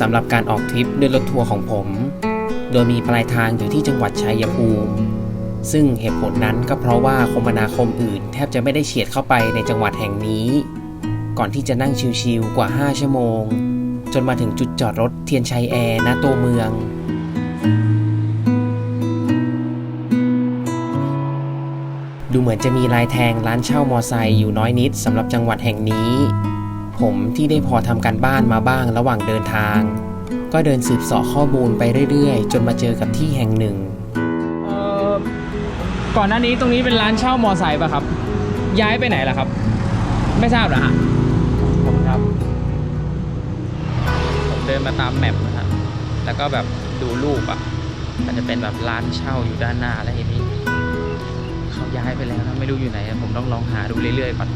สำหรับการออกทริปด้วยรถทัวร์ของผม โดยมีปลายทางอยู่ที่จังหวัดชัยภูมิ ซึ่งเหตุผลนั้นก็เพราะว่าคมนาคมอื่น แทบจะไม่ได้เฉียดเข้าไปในจังหวัดแห่งนี้ ก่อนที่จะนั่งชิวๆกว่า 5 ชั่วโมง จนมาถึงจุดจอดรถเทียนชัยแอร์ณตัวเมืองดูเหมือนจะมีลายแทงร้านเช่ามอไซค์อยู่น้อยนิดสำหรับจังหวัดแห่งนี้ ผมที่ได้พอทำการบ้านมาบ้างระหว่างเดินทาง ก็เดินสืบเสาะข้อมูลไปเรื่อยๆ จนมาเจอกับที่แห่งหนึ่งเอ่อก่อนหน้านี้ตรงนี้เป็นร้านเช่ามอไซค์ป่ะครับ ย้ายไปไหนล่ะครับ ไม่ทราบเหรอฮะผมครับ ผมเดินมาตามแมปนะฮะแล้วก็แบบดูรูปอะมันจะเป็นแบบร้านเช่าอยู่ด้านหน้าแล้วทีนี้เขาย้ายไปแล้วนะไม่รู้อยู่ไหนอะผมต้องลองหาดูเรื่อยๆก่อน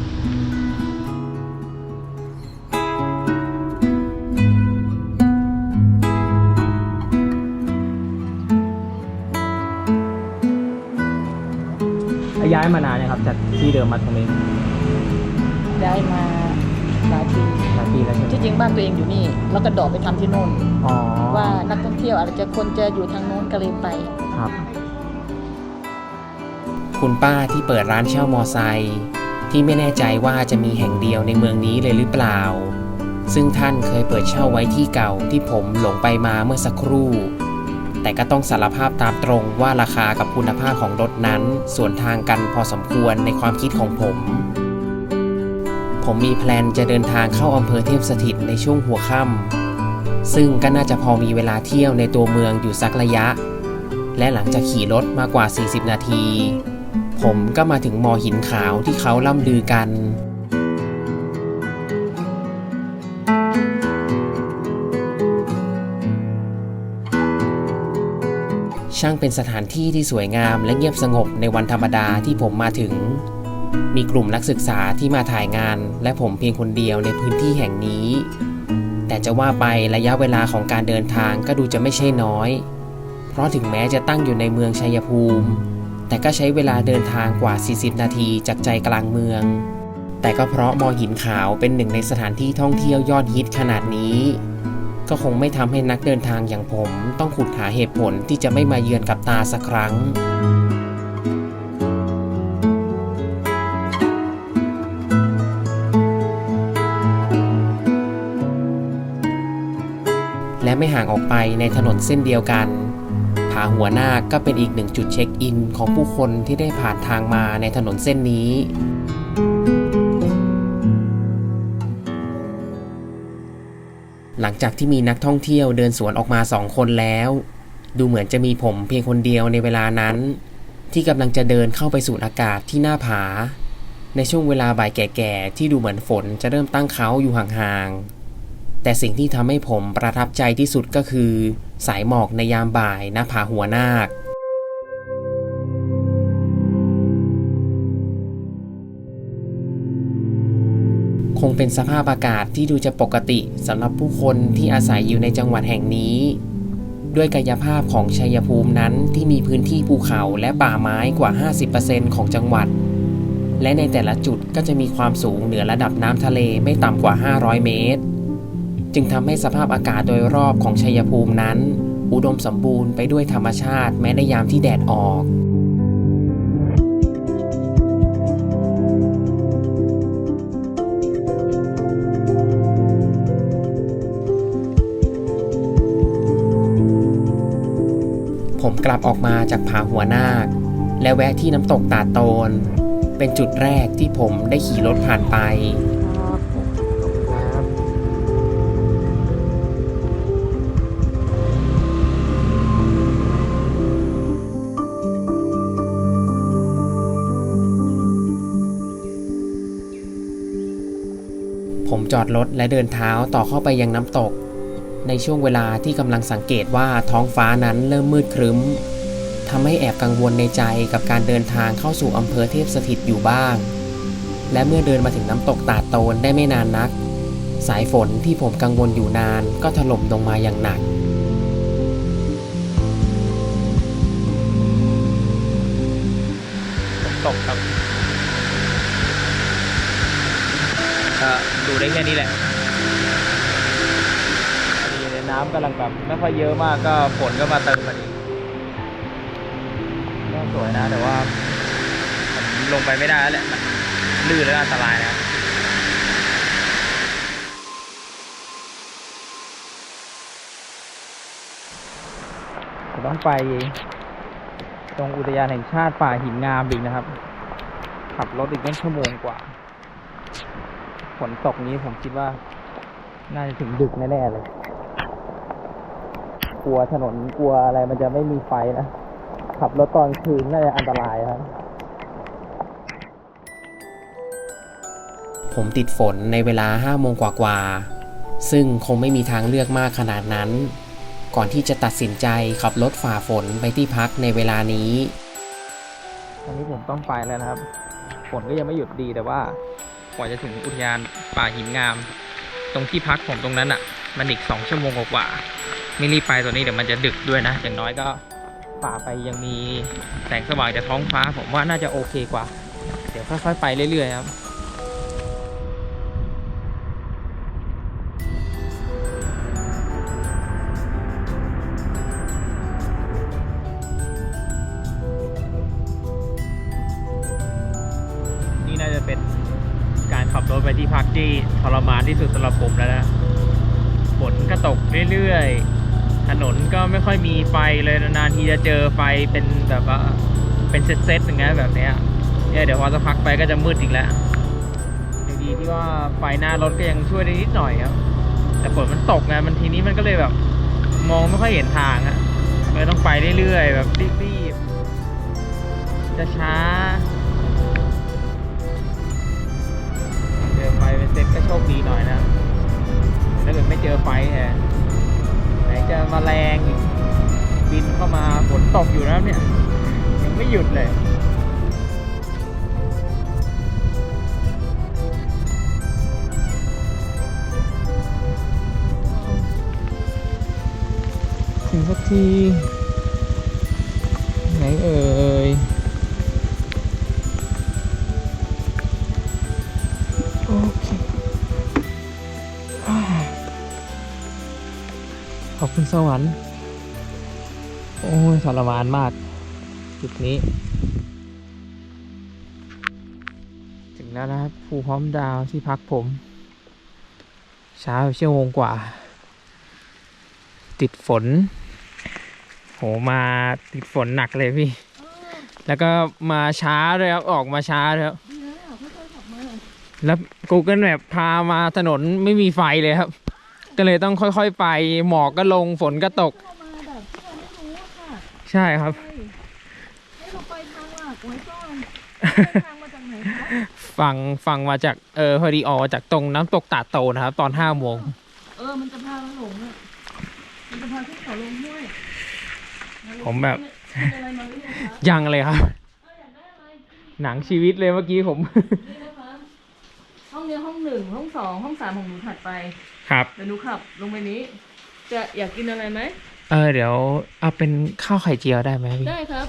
ย้ายมานานนะครับ จากที่เดิมมาตรงนี้ย้ายมาหลายปีหลายปีแล้วใช่ไหมที่จริงบ้านตัวเองอยู่นี่ แล้วก็ดอกไปทำที่โน่น อ๋อว่านักท่องเที่ยวอาจจะคนจะอยู่ทางโน้นก็เลยไป ครับ คุณป้าที่เปิดร้านเช่ามอไซค์ที่ไม่แน่ใจว่าจะมีแห่งเดียวในเมืองนี้เลยหรือเปล่า ซึ่งท่านเคยเปิดเช่าไว้ที่เก่าที่ผมหลงไปมาเมื่อสักครู่ แต่ก็ต้องสารภาพตามตรงว่าราคากับคุณภาพของรถนั้นส่วนทางกันพอสมควรในความคิดของผม ผมมีแพลนจะเดินทางเข้าอำเภอเทพสถิตในช่วงหัวค่ำซึ่งก็น่าจะพอมีเวลาเที่ยวในตัวเมืองอยู่สักระยะ และหลังจากขี่รถมากกว่า 40 นาที ผมก็มาถึงมอหินขาวที่เขาล่ำลือกัน ช่างเป็นสถานที่ที่สวยงามและเงียบสงบในวันธรรมดาที่ผมมาถึง มีกลุ่มนักศึกษาที่มาถ่ายงาน และผมเพียงคนเดียวในพื้นที่แห่งนี้ แต่จะว่าไประยะเวลาของการเดินทางก็ดูจะไม่ใช่น้อย เพราะถึงแม้จะตั้งอยู่ในเมืองชัยภูมิ แต่ก็ใช้เวลาเดินทางกว่า 40 นาทีจากใจกลางเมือง แต่ก็เพราะมอหินขาวเป็นหนึ่งในสถานที่ท่องเที่ยวยอดฮิตขนาดนี้ ก็คงไม่ทำให้นักเดินทางอย่างผม ต้องขุดหาเหตุผลที่จะไม่มาเยือนกับตาสักครั้ง และไม่ห่างออกไปในถนนเส้นเดียวกันผาหัวนาคก็เป็นอีกหนึ่งจุดเช็คอินของผู้คนที่ได้ผ่านทางมาในถนนเส้นนี้ หลังจากที่มีนักท่องเที่ยวเดินสวนออกมาสองคนแล้ว ดูเหมือนจะมีผมเพียงคนเดียวในเวลานั้น ที่กำลังจะเดินเข้าไปสูดอากาศที่หน้าผา ในช่วงเวลาบ่ายแก่ๆ ที่ดูเหมือนฝนจะเริ่มตั้งเขาอยู่ห่างๆ แต่สิ่งที่ทำให้ผมประทับใจที่สุดก็คือ สายหมอกในยามบ่ายหน้าผาหัวนาค งเป็นสภาพอากาศที่ดูจะปกติสำหรับผู้คนที่อาศัยอยู่ในจังหวัดแห่งนี้ ด้วยกายภาพของชัยภูมินั้นที่มีพื้นที่ภูเขาและป่าไม้กว่า 50%ของจังหวัด และในแต่ละจุดก็จะมีความสูงเหนือระดับน้ำทะเลไม่ต่ำกว่า 500 เมตร จึงทำให้สภาพอากาศโดยรอบของชัยภูมินั้น อุดมสมบูรณ์ไปด้วยธรรมชาติแม้ในยามที่แดดออก ผมกลับออกมาจากผาหัวนาค และแวะที่น้ำตกตาโตน เป็นจุดแรกที่ผมได้ขี่รถผ่านไป ผมจอดรถและเดินเท้าต่อเข้าไปยังน้ำตก ในช่วงเวลาที่กำลังสังเกตว่าท้องฟ้านั้นเริ่มมืดครึ้มทำให้แอบกังวลในใจกับการเดินทางเข้าสู่อำเภอเทพสถิตอยู่บ้าง และเมื่อเดินมาถึงน้ำตกตาโตนได้ไม่นานนัก สายฝนที่ผมกังวลอยู่นานก็ถล่มลงมาอย่างหนักตกครับดูได้แค่นี้แหละ น้ำกำลังแบบไม่ค่อยเยอะมากก็ฝนก็มาเติมพอดีก็สวยนะแต่ว่าผมลงไปไม่ได้แล้วแหละมันลื่นแล้วอันตรายนะครับต้องไปตรงอุทยานแห่งชาติป่าหินงามอีกนะครับ ขับรถอีกตั้งชั่วโมงกว่า ฝนตกนี้ผมคิดว่า น่าจะถึงดึกแน่ๆเลย กลัวถนนกลัวอะไรมันจะไม่มีไฟนะขับรถตอนคืนน่าจะอันตรายครับ ผมติดฝนในเวลา5โมงกว่าๆซึ่งคงไม่มีทางเลือกมากขนาดนั้น ก่อนที่จะตัดสินใจขับรถฝ่าฝนไปที่พักในเวลานี้ตอนนี้ผมต้องไปแล้วนะครับ ฝนก็ยังไม่หยุดดีแต่ว่ากว่าจะถึงอุทยานป่าหินงาม ตรงที่พักผมตรงนั้นอะ มันอีกสองชั่วโมงกว่าๆ ไม่รีบไปตัวนี้เดี๋ยวมันจะดึกด้วยนะ อย่างน้อยก็ป่าไปยังมีแสงสว่างจากท้องฟ้า ผมว่าน่าจะโอเคกว่า เดี๋ยวค่อยๆไปเรื่อยๆครับนี่น่าจะเป็นการขับรถไปที่พักที่ทรมานที่สุดสำหรับผมแล้วนะ ฝนก็ตกเรื่อยๆ ถนนก็ไม่ค่อยมีไฟเลยนานๆทีจะเจอไฟเป็นแบบว่าเป็นเซตๆอย่างเงี้ยแบบเนี้ยเนี่ยเดี๋ยวพอสักพักไปก็จะมืดอีกแล้วยังดีที่ว่าไฟหน้ารถก็ยังช่วยได้นิดหน่อยครับแต่ฝนมันตกไงมันทีนี้มันก็เลยแบบมองไม่ค่อยเห็นทางอะเลยต้องไปเรื่อยๆแบบรีบๆจะช้าเจอไฟเป็นเซตก็โชคดีหน่อยนะถ้าเกิดไม่เจอไฟแฮะไหน จะมาแรงอีกบินเข้ามาฝนตกอยู่แล้วเนี่ย ยังไม่หยุดเลยถึงสักทีไหนเอ่ย บคุณสวรรค์ โอ้ยทรมานมาก จุดนี้ ถึงแล้วนะครับภูพร้อมดาวที่พักผม เช้าเชั่วโมงกว่า ติดฝน โหมาติดฝนหนักเลยพี่ แล้วก็มาช้าเลยครับ ออกมาช้าเลยครับแล้วแล้ว Google Map พามาถนนไม่มีไฟเลยครับ ก็เลยต้องค่อยๆไปหมอกก็ลงฝนก็ตกเข้ามาแบบที่เราไม่รู้อะค่ะใช่ครับใช่ให้เราไปทางหลักไว้ก่อนไปทางมาจากไหนคะฟังฟังมาจากเออพอดีออกจากตรงน้ำตกตาดโตนะครับ ตอนห้าโมงเออ มันจะพาเราหลงอะมันจะพาขึ้นเขาลงห้วยผมแบบกินอะไรมาหรือยังคะยังเลยครับ เอออยากได้อะไร หนังชีวิตเลยเมื่อกี้ผม นี่นะคะห้อง เนี้ยห้องหนึ่งห้องสองห้องสามของหนูถัดไปครับเดี๋ยวหนูขับลงไปนี้ จะอยากกินอะไรไหมเออเดี๋ยวเอาเป็นข้าวไข่เจียวได้ไหมพี่ได้ครับ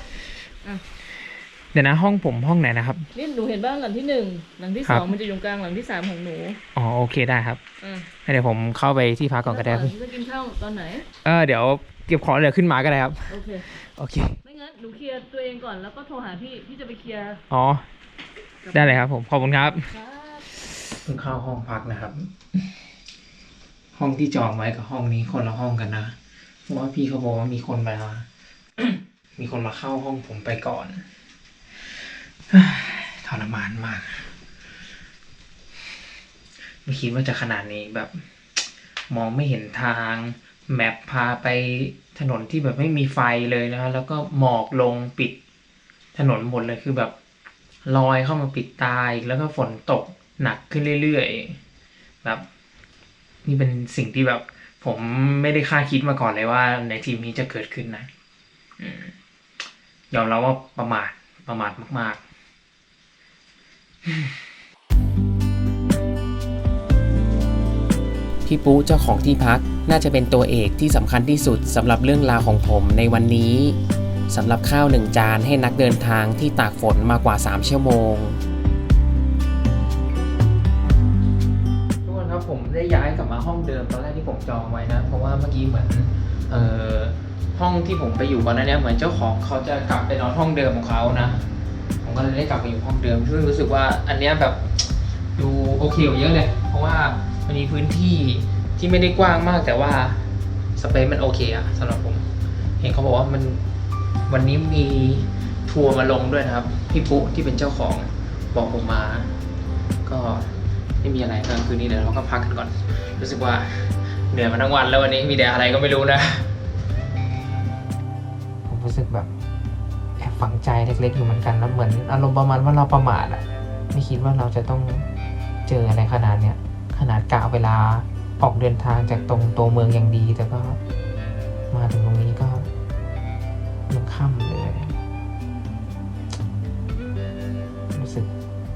เดี๋ยวนะห้องผมห้องไหนนะครับ นี่หนูเห็นบ้านหลังที่หนึ่งหลังที่ครัสบ องมันจะอยู่กลางหลังที่สามของหนูอ๋อโอเคได้ครับอะงั้นเดี๋ยวผมเข้าไปที่พักก่อนก็ได้ครับแล้วพี่จะกินข้าวตอนไหน เออเดี๋ยวเก็บของเดี๋ยวขึ้นมาก็ได้ครับโอเค โอเคไม่งั้นหนูเคลียร์ตัวเองก่อนแล้วก็โทรหาพี่ พี่จะไปเคลียร์อ๋อได้เลยครับผมขอบคุณครับครับเพิ่งเข้าห้องพักนะครับ ห้องที่จองไว้กับห้องนี้คนละห้องกันนะเพราะว่าพี่เขาบอกว่ามีคนมา มีคนมาเข้าห้องผมไปก่อนทรมานมากไม่คิดว่าจะขนาดนี้แบบ มองไม่เห็นทาง แมปพาไปถนนที่แบบไม่มีไฟเลยนะ แล้วก็หมอกลงปิดถนนหมดเลยคือแบบลอยเข้ามาปิดตาอีกแล้วก็ฝนตก หนักขึ้นเรื่อยๆแบบนี่เป็นสิ่งที่แบบ ผมไม่ได้คาดคิดมาก่อนเลยว่า ในทีมนี้จะเกิดขึ้นนะอยอมรับว่าประมาทประมาทมาก ๆ พี่ปุ๊เจ้าของที่พักน่าจะเป็นตัวเอกที่สำคัญที่สุดสำหรับเรื่องราวของผมในวันนี้สำหรับข้าวหนึ่งจานให้นักเดินทางที่ตากฝนมากว่า 3 ชั่วโมง ผมได้ย้ายกลับมาห้องเดิมตอนแรกที่ผมจองไว้นะ เพราะว่าเมื่อกี้เหมือนเอ่อห้องที่ผมไปอยู่ก่อนหน้านี้เหมือนเจ้าของเขาจะกลับไปนอนห้องเดิมของเขานะผมก็เลยได้กลับไปอยู่ห้องเดิมซึ่งรู้สึกว่าอันเนี้ยแบบดูโอเคกว่าเยอะเลย เพราะว่ามันมีพื้นที่ที่ไม่ได้กว้างมากแต่ว่าสเปซมันโอเคอะสำหรับผม เห็นเขาบอกว่ามันวันนี้มีทัวร์มาลงด้วยนะครับ พี่ปุ๊ที่เป็นเจ้าของบอกผมมา ก็ ไม่มีอะไรกลางคืนนี้เดี๋ยวเราก็พักกันก่อน รู้สึกว่าเหนื่อยมาทั้งวันแล้ววันนี้มีแต่อะไรก็ไม่รู้นะ ผมรู้สึกแบบแอบฝังใจเล็กๆอยู่เหมือนกันแล้วเหมือนอารมณ์ประมาณว่าเราประมาทอะไม่คิดว่าเราจะต้องเจออะไรขนาดเนี้ยขนาดกะเวลาออกเดินทางจากตรงตัวเมืองอย่างดี แต่ก็มาถึงตรงนี้ก็ยังค่ำเลยรู้สึก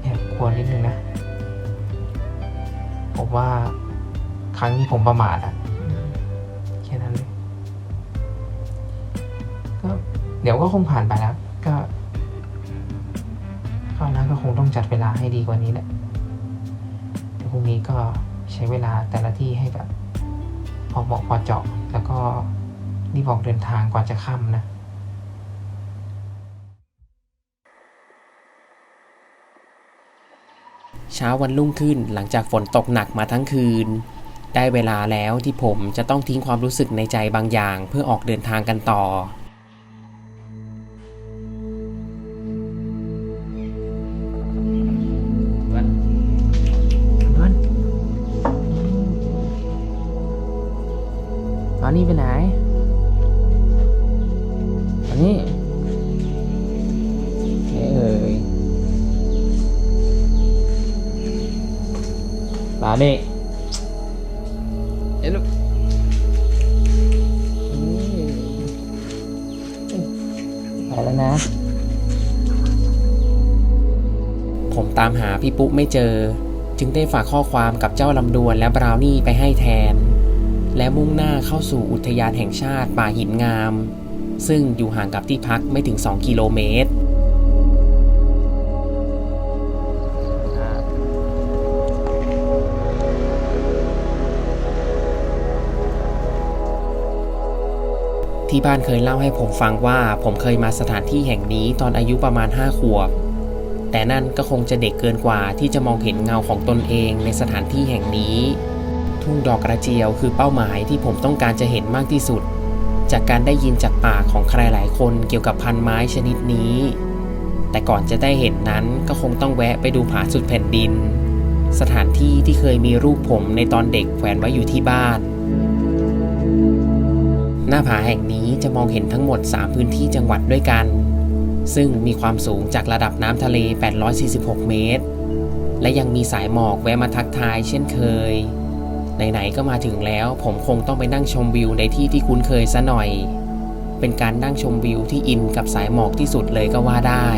แอบกลัวนิดนึงนะ ผมว่าครั้งนี้ผมประมาทอะแค่นั้นเลยก็เดี๋ยวก็คงผ่านไปแล้ว ก็คราวหน้าก็คงต้องจัดเวลาให้ดีกว่านี้แหละเดี๋ยวพรุ่งนี้ก็ใช้เวลาแต่ละที่ให้แบบพอเหมาะพอเจาะ แล้วก็รีบออกเดินทางกว่าจะค่ำนะ เช้าวันรุ่งขึ้นหลังจากฝนตกหนักมาทั้งคืน ได้เวลาแล้วที่ผมจะต้องทิ้งความรู้สึกในใจบางอย่างเพื่อออกเดินทางกันต่อ แล้วนะ ผมตามหาพี่ปุ๊ไม่เจอ จึงได้ฝากข้อความกับเจ้าลำดวนและบราวนี่ไปให้แทน และมุ่งหน้าเข้าสู่อุทยานแห่งชาติป่าหินงาม ซึ่งอยู่ห่างกับที่พักไม่ถึง 2 กิโลเมตร ที่บ้านเคยเล่าให้ผมฟังว่าผมเคยมาสถานที่แห่งนี้ตอนอายุประมาณ 5 ขวบ แต่นั่นก็คงจะเด็กเกินกว่าที่จะมองเห็นเงาของตนเองในสถานที่แห่งนี้ ทุ่งดอกกระเจียวคือเป้าหมายที่ผมต้องการจะเห็นมากที่สุด จากการได้ยินจากปากของใครหลายคนเกี่ยวกับพันไม้ชนิดนี้ แต่ก่อนจะได้เห็นนั้นก็คงต้องแวะไปดูผาสุดแผ่นดิน สถานที่ที่เคยมีรูปผมในตอนเด็กแขวนไว้อยู่ที่บ้าน หน้าผาแห่งนี้จะมองเห็นทั้งหมด 3 พื้นที่จังหวัดด้วยกัน ซึ่งมีความสูงจากระดับน้ำทะเล 846 เมตร และยังมีสายหมอกแวะมาทักทายเช่นเคย ไหนๆก็มาถึงแล้วผมคงต้องไปนั่งชมวิวในที่ที่คุ้นเคยซะหน่อย เป็นการนั่งชมวิวที่อินกับสายหมอกที่สุดเลยก็ว่าได้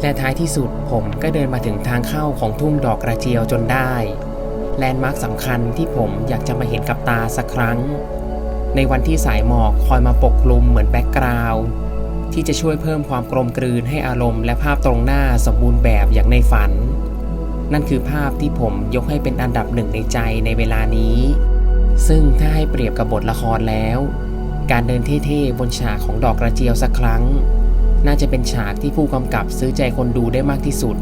และท้ายที่สุดผมก็เดินมาถึงทางเข้าของทุ่งดอกกระเจียวจนได้ แลนด์มาร์คสำคัญที่ผมอยากจะมาเห็นกับตาสักครั้ง ในวันที่สายหมอกคอยมาปกคลุมเหมือนแบ็กกราวด์ที่จะช่วยเพิ่มความกลมกลืนให้อารมณ์และภาพตรงหน้าสมบูรณ์แบบอย่างในฝัน นั่นคือภาพที่ผมยกให้เป็นอันดับหนึ่งในใจในเวลานี้ ซึ่งถ้าให้เปรียบกับบทละครแล้ว การเดินเท่ๆบนฉากของดอกกระเจียวสักครั้ง น่าจะเป็นฉากที่ผู้กำกับซื้อใจคนดูได้มากที่สุด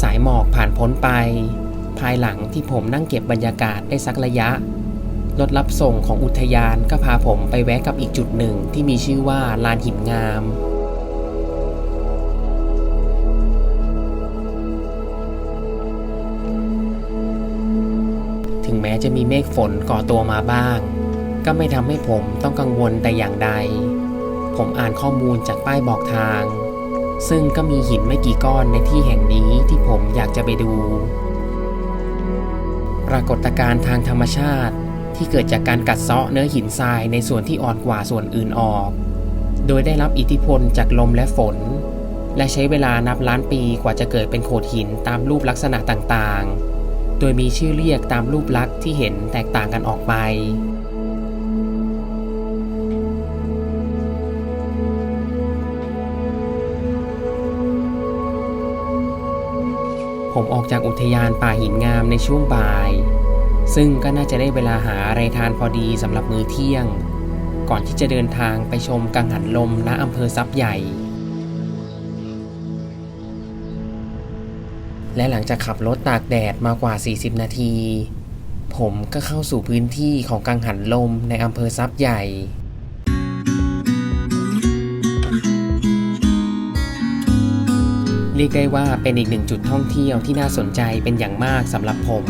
สายหมอกผ่านพ้นไป ภายหลังที่ผมนั่งเก็บบรรยากาศได้สักระยะรถรับส่งของอุทยานก็พาผมไปแวะกับอีกจุดหนึ่งที่มีชื่อว่าลานหินงาม แม้จะมีเมฆฝนก่อตัวมาบ้าง ก็ไม่ทำให้ผมต้องกังวลแต่อย่างใด ผมอ่านข้อมูลจากป้ายบอกทาง ซึ่งก็มีหินไม่กี่ก้อนในที่แห่งนี้ที่ผมอยากจะไปดู ปรากฏการณ์ทางธรรมชาติที่เกิดจากการกัดเซาะเนื้อหินทรายในส่วนที่อ่อนกว่าส่วนอื่นออก โดยได้รับอิทธิพลจากลมและฝน และใช้เวลานับล้านปีกว่าจะเกิดเป็นโขดหินตามรูปลักษณะต่างๆ โดยมีชื่อเรียกตามรูปลักษณ์ที่เห็นแตกต่างกันออกไป ผมออกจากอุทยานป่าหินงามในช่วงบ่าย ซึ่งก็น่าจะได้เวลาหาอะไรทานพอดีสำหรับมื้อเที่ยง ก่อนที่จะเดินทางไปชมกังหันลมณอำเภอซับใหญ่ และหลังจากขับรถตากแดดมากว่า 40 นาที ผมก็เข้าสู่พื้นที่ของกังหันลมในอำเภอซับใหญ่เรียกได้ว่าเป็นอีกหนึ่งจุดท่องเที่ยวที่น่าสนใจเป็นอย่างมากสำหรับผม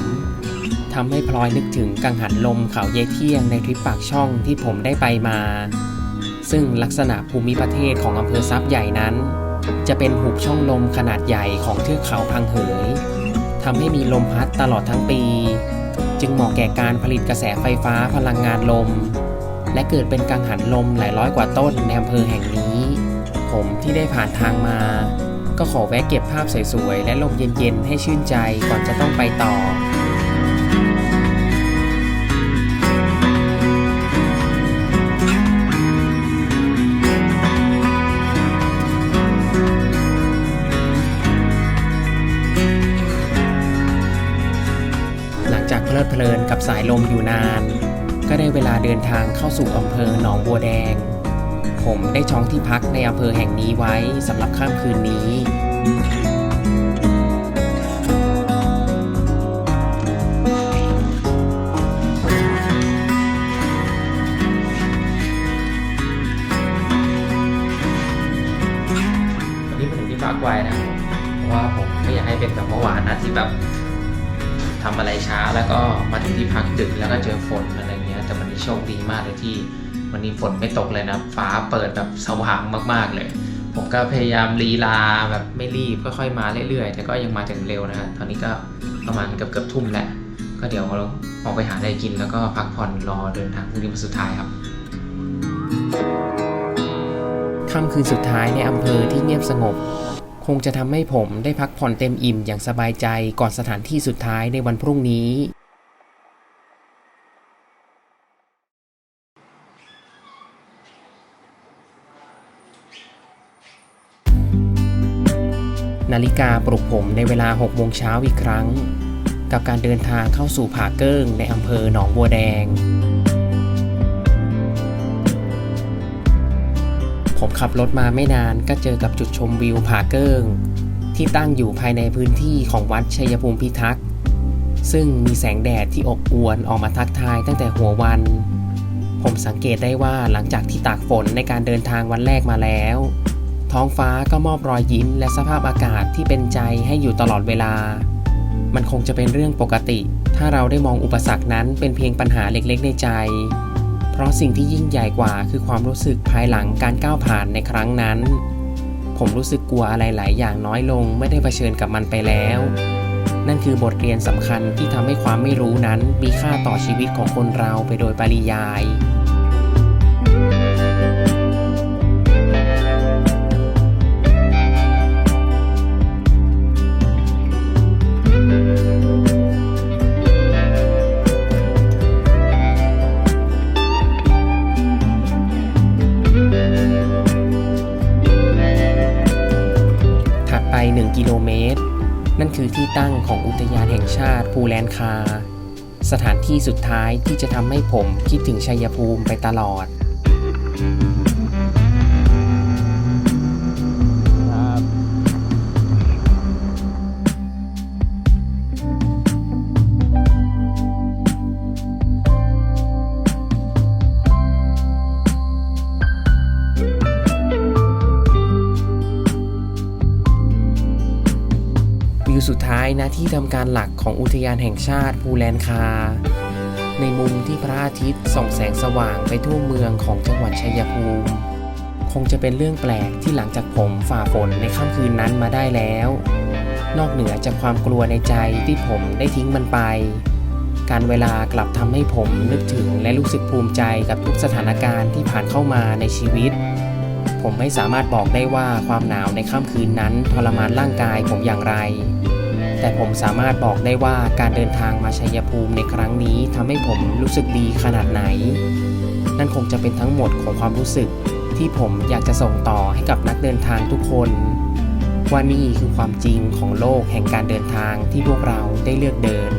ทำให้พลอยนึกถึงกังหันลมเขาเยเที่ยงในทริปปากช่องที่ผมได้ไปมา ซึ่งลักษณะภูมิประเทศของอำเภอซับใหญ่นั้น จะเป็นหุบช่องลมขนาดใหญ่ของเทือกเขาพังเหยทำให้มีลมพัดตลอดทั้งปี จึงเหมาะแก่การผลิตกระแสไฟฟ้าพลังงานลม และเกิดเป็นกังหันลมหลายร้อยกว่าต้นในอำเภอแห่งนี้ ผมที่ได้ผ่านทางมา ก็ขอแวะเก็บภาพสวยๆและลมเย็นๆให้ชื่นใจก่อนจะต้องไปต่อ เลินกับสายลมอยู่นาน ก็ได้เวลาเดินทางเข้าสู่อำเภอหนองบัวแดง ผมได้จองที่พักในอำเภอแห่งนี้ไว้สำหรับค่ำคืนนี้วันนี้มที่พักไวนะเพราะว่าผมไม่อยากให้เป็นแบบเมื่อวานนะที่แบบ ทำอะไรช้าแล้วก็มาถึงที่พักดึกแล้วก็เจอฝนอะไรเงี้ยแต่วันนี้โชคดีมากเลยที่ วันนี้ฝนไม่ตกเลยนะฟ้าเปิดแบบสว่างมากๆเลย ผมก็พยายามลีลาแบบไม่รีบค่อยๆมาเรื่อยๆ แต่ก็ยังมาถึงเร็วนะฮะตอนนี้ก็ประมาณเกือบเกือบๆทุ่มแล้วก็เดี๋ยวเราออกไปหาอะไรกินแล้วก็พักผ่อนรอเดินทางพรุ่งนี้วันสุดท้ายครับค่ำคืนสุดท้ายในอำเภอที่เงียบสงบ คงจะทำให้ผมได้พักผ่อนเต็มอิ่มอย่างสบายใจก่อนสถานที่สุดท้ายในวันพรุ่งนี้ นาฬิกาปลุกผมในเวลา6โมงเช้าอีกครั้ง กับการเดินทางเข้าสู่ผาเกิ้งในอำเภอหนองบัวแดง ผมขับรถมาไม่นานก็เจอกับจุดชมวิวผาเกิ้ง ที่ตั้งอยู่ภายในพื้นที่ของวัดชัยภูมิพิทักษ์ซึ่งมีแสงแดดที่อบอวลออกมาทักทายตั้งแต่หัววัน ผมสังเกตได้ว่าหลังจากที่ตากฝนในการเดินทางวันแรกมาแล้ว ท้องฟ้าก็มอบรอยยิ้มและสภาพอากาศที่เป็นใจให้อยู่ตลอดเวลา มันคงจะเป็นเรื่องปกติ ถ้าเราได้มองอุปสรรคนั้นเป็นเพียงปัญหาเล็กๆในใจ เพราะสิ่งที่ยิ่งใหญ่กว่าคือความรู้สึกภายหลังการก้าวผ่านในครั้งนั้น ผมรู้สึกกลัวอะไรหลายอย่างน้อยลง ไม่ได้เผชิญกับมันไปแล้ว นั่นคือบทเรียนสำคัญที่ทำให้ความไม่รู้นั้นมีค่าต่อชีวิตของคนเราไปโดยปริยาย แลนคา สถานที่สุดท้ายที่จะทำให้ผมคิดถึงชัยภูมิไปตลอด สุดท้ายนะที่ทำการหลักของอุทยานแห่งชาติภูแลนคา ในมุมที่พระอาทิตย์ส่องแสงสว่างไปทั่วเมืองของจังหวัดชัยภูมิ คงจะเป็นเรื่องแปลกที่หลังจากผมฝ่าฝนในค่ำคืนนั้นมาได้แล้ว นอกเหนือจากความกลัวในใจที่ผมได้ทิ้งมันไป การเวลากลับทำให้ผมนึกถึงและรู้สึกภูมิใจกับทุกสถานการณ์ที่ผ่านเข้ามาในชีวิตผมไม่สามารถบอกได้ว่าความหนาวในค่ำคืนนั้นทรมานร่างกายผมอย่างไร แต่ผมสามารถบอกได้ว่าการเดินทางมาชัยภูมิในครั้งนี้ทำให้ผมรู้สึกดีขนาดไหน นั่นคงจะเป็นทั้งหมดของความรู้สึกที่ผมอยากจะส่งต่อให้กับนักเดินทางทุกคนว่านี่คือความจริงของโลกแห่งการเดินทางที่พวกเราได้เลือกเดิน